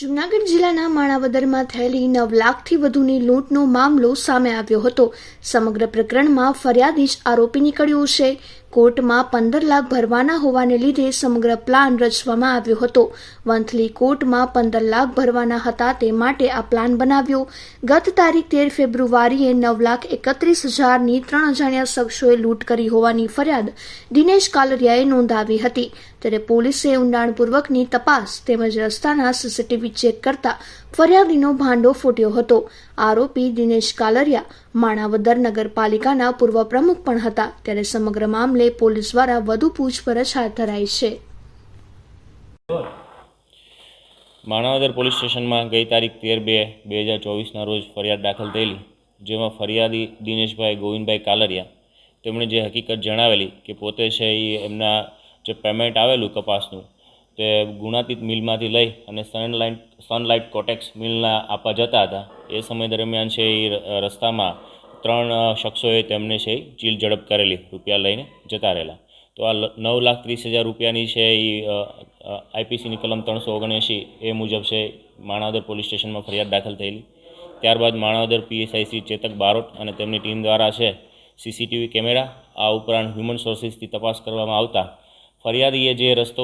જૂનાગઢ જિલ્લાના માણાવદરમાં થયેલી નવ લાખથી વધુની લૂંટનો મામલો સામે આવ્યો હતો. સમગ્ર પ્રકરણમાં ફરિયાદી જ આરોપી નીકળ્યો છે. કોર્ટમાં પંદર લાખ ભરવાના હોવાને લીધે સમગ્ર પ્લાન રચવામાં આવ્યો હતો. વંથલી કોર્ટમાં પંદર લાખ ભરવાના હતા તે માટે આ પ્લાન બનાવ્યો. ગત તારીખ તેર ફેબ્રુઆરીએ નવ લાખ એકત્રીસ હજારની ત્રણ અજાણ્યા શખ્સોએ લૂંટ કરી હોવાની ફરિયાદ દિનેશ કાલરિયાએ નોંધાવી હતી. ત્યારે પોલીસે ઊંડાણપૂર્વકની તપાસ તેમજ રસ્તાના સીસીટીવી ચેક કરતા ફરિયાદીનો ભાંડો ફૂટ્યો હતો. આરોપી દિનેશ કાલરિયા માણાવદર નગરપાલિકાના પૂર્વ પ્રમુખ પણ હતા. ત્યારે સમગ્ર મામલે પોલીસ દ્વારા વધુ પૂછપરછ હાથ ધરાઈ છે. માણાવદર પોલીસ સ્ટેશનમાં ગઈ તારીખ તેર બે બે હજાર ચોવીસના રોજ ફરિયાદ દાખલ થયેલી, જેમાં ફરિયાદી દિનેશભાઈ ગોવિંદભાઈ કાલરિયા, તેમણે જે હકીકત જણાવેલી કે પોતે છે એ એમના જે પેમેન્ટ આવેલું કપાસનું તે ગુણાતીત મિલમાંથી લઈ અને સનલાઇટ સનલાઇટ કોટેક્સ મિલના આપવા જતા હતા. એ સમય દરમિયાન છે એ રસ્તામાં ત્રણ શખ્સોએ તેમને છે ચીલ ઝડપ કરેલી, રૂપિયા લઈને જતા રહેલા. તો આ નવ લાખ ત્રીસ હજાર રૂપિયાની છે એ આઈપીસીની કલમ ત્રણસો ઓગણએંશી, એ મુજબ છે માણાવદર પોલીસ સ્ટેશનમાં ફરિયાદ દાખલ થયેલી. ત્યારબાદ માણાવદર પીએસઆઈ શ્રી ચેતક બારોટ અને તેમની ટીમ દ્વારા છે સીસીટીવી કેમેરા, આ ઉપરાંત હ્યુમન સોર્સિસથી તપાસ કરવામાં આવતા ફરિયાદીએ જે રસ્તો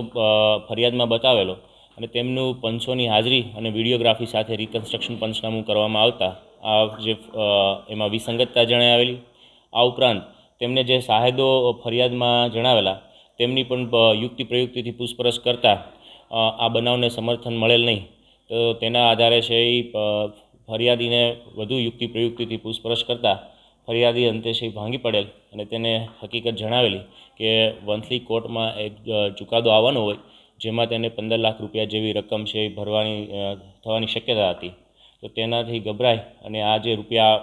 ફરિયાદમાં બતાવેલો અને તેમનું પંચોની હાજરી અને વિડીયોગ્રાફી સાથે રિકન્સ્ટ્રક્શન પંચનામું કરવામાં આવતા, આ જે એમાં વિસંગતતા જણાવેલી. આ ઉપરાંત તેમને જે સાહેદો ફરિયાદમાં જણાવેલા, તેમની પણ યુક્તિ પ્રયુક્તિથી પૂછપરછ કરતાં આ બનાવને સમર્થન મળેલ નહીં. તો તેના આધારે છે એ ફરિયાદીને વધુ યુક્તિ પ્રયુક્તિથી પૂછપરછ કરતાં ફરિયાદી અંતે એ ભાંગી પડેલ અને તેને હકીકત જણાવેલી કે વંથલી કોર્ટમાં એક ચુકાદો આવવાનો હોય, જેમાં તેને પંદર લાખ રૂપિયા જેવી રકમ છે એ ભરવાની થવાની શક્યતા હતી. તો તેનાથી ગભરાઈ અને આ જે રૂપિયા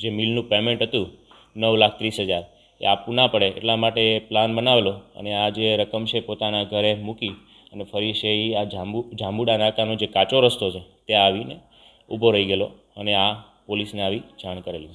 જે મિલનું પેમેન્ટ હતું, નવ લાખ ત્રીસ હજાર, એ આપવું ના પડે એટલા માટે એ પ્લાન બનાવેલો અને આ જે રકમ છે પોતાના ઘરે મૂકી અને ફરી છે એ આ જાંબુ, જાંબુડા નાકાનો જે કાચો રસ્તો છે, ત્યાં આવીને ઊભો રહી ગયેલો અને આ પોલીસને આવી જાણ કરેલી.